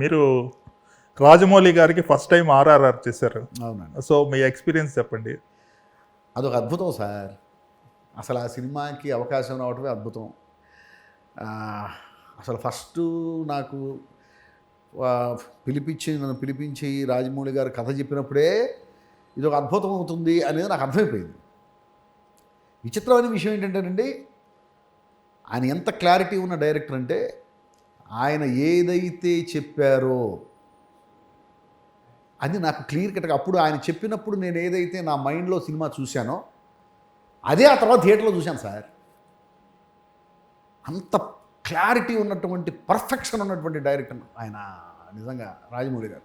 మీరు రాజమౌళి గారికి first time RRR చేశారు. అవునండి. సో మీ ఎక్స్పీరియన్స్ చెప్పండి. అదొక అద్భుతం సార్. అసలు ఆ సినిమాకి అవకాశం రావటమే అద్భుతం. అసలు ఫస్ట్ నాకు పిలిపించి నన్ను పిలిపించి రాజమౌళి గారు కథ చెప్పినప్పుడే ఇది ఒక అద్భుతం అవుతుంది అనేది నాకు అర్థమైపోయింది. విచిత్రమైన విషయం ఏంటంటేనండి ఆయన ఎంత క్లారిటీ ఉన్న డైరెక్టర్ అంటే ఆయన ఏదైతే చెప్పారో అది నాకు క్లియర్ కట్గా అప్పుడు ఆయన చెప్పినప్పుడు నేను ఏదైతే నా మైండ్లో సినిమా చూశానో అదే ఆ తర్వాత థియేటర్లో చూశాను సార్. అంత క్లారిటీ ఉన్నటువంటి పర్ఫెక్షన్ ఉన్నటువంటి డైరెక్టర్ ఆయన నిజంగా రాజమౌళి గారు.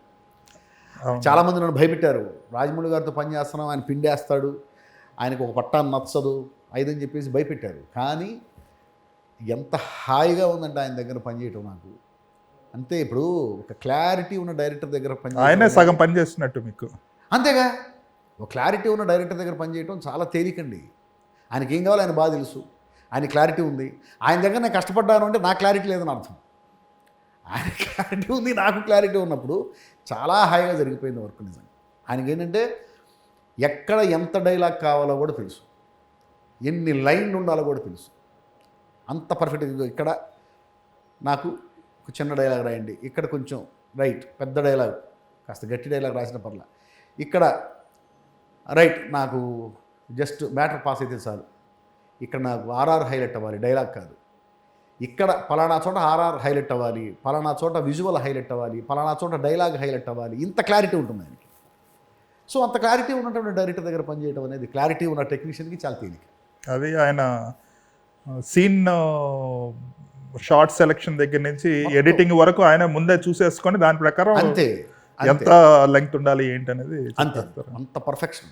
చాలామంది నన్ను భయపెట్టారు. రాజమౌళి గారితో పని చేస్తున్నాం ఆయన పిండేస్తాడు ఆయనకు ఒక పట్టాన్ని నచ్చదు ఐదని చెప్పేసి భయపెట్టారు. కానీ ఎంత హాయిగా ఉందంటే ఆయన దగ్గర పనిచేయటం నాకు. అంతే ఇప్పుడు ఒక క్లారిటీ ఉన్న డైరెక్టర్ దగ్గర పని ఆయనే సగం పని చేస్తున్నట్టు మీకు. అంతేగా? ఒక క్లారిటీ ఉన్న డైరెక్టర్ దగ్గర పనిచేయటం చాలా తేలికండి. ఆయనకి ఏం కావాలో ఆయన బాగా తెలుసు. ఆయన క్లారిటీ ఉంది. ఆయన దగ్గర నేను కష్టపడ్డాను అంటే నా క్లారిటీ లేదని అర్థం. ఆయన క్లారిటీ ఉంది నాకు క్లారిటీ ఉన్నప్పుడు చాలా హాయిగా జరిగిపోయింది వర్క్ నిజంగా. ఆయనకి ఏంటంటే ఎక్కడ ఎంత డైలాగ్ కావాలో కూడా తెలుసు. ఎన్ని లైన్లు ఉండాలో కూడా తెలుసు. అంత పర్ఫెక్ట్గా ఇక్కడ నాకు ఒక చిన్న డైలాగ్ రాయండి. ఇక్కడ కొంచెం రైట్ పెద్ద డైలాగ్ కాస్త గట్టి డైలాగ్ రాసిన పర్ల. ఇక్కడ రైట్ నాకు జస్ట్ మ్యాటర్ పాస్ అయితే చాలు. ఇక్కడ నాకు ఆర్ఆర్ హైలైట్ అవ్వాలి డైలాగ్ కాదు. ఇక్కడ పలానా చోట ఆర్ఆర్ హైలైట్ అవ్వాలి పలానా చోట విజువల్ హైలైట్ అవ్వాలి పలానా చోట డైలాగ్ హైలైట్ అవ్వాలి. ఇంత క్లారిటీ ఉంటుంది ఆయనకి. సో అంత క్లారిటీ ఉన్నటువంటి డైరెక్టర్ దగ్గర పనిచేయడం అనేది క్లారిటీ ఉన్న టెక్నీషియన్కి చాలా తేలిక. అది ఆయన సీన్ షార్ట్ సెలెక్షన్ దగ్గర నుంచి ఎడిటింగ్ వరకు ఆయన ముందే చూసేసుకొని దాని ప్రకారం అంతే ఎంత లెంగ్త్ ఉండాలి ఏంటి అనేది అంతే. చెప్పేస్తారు. అంత పర్ఫెక్షన్.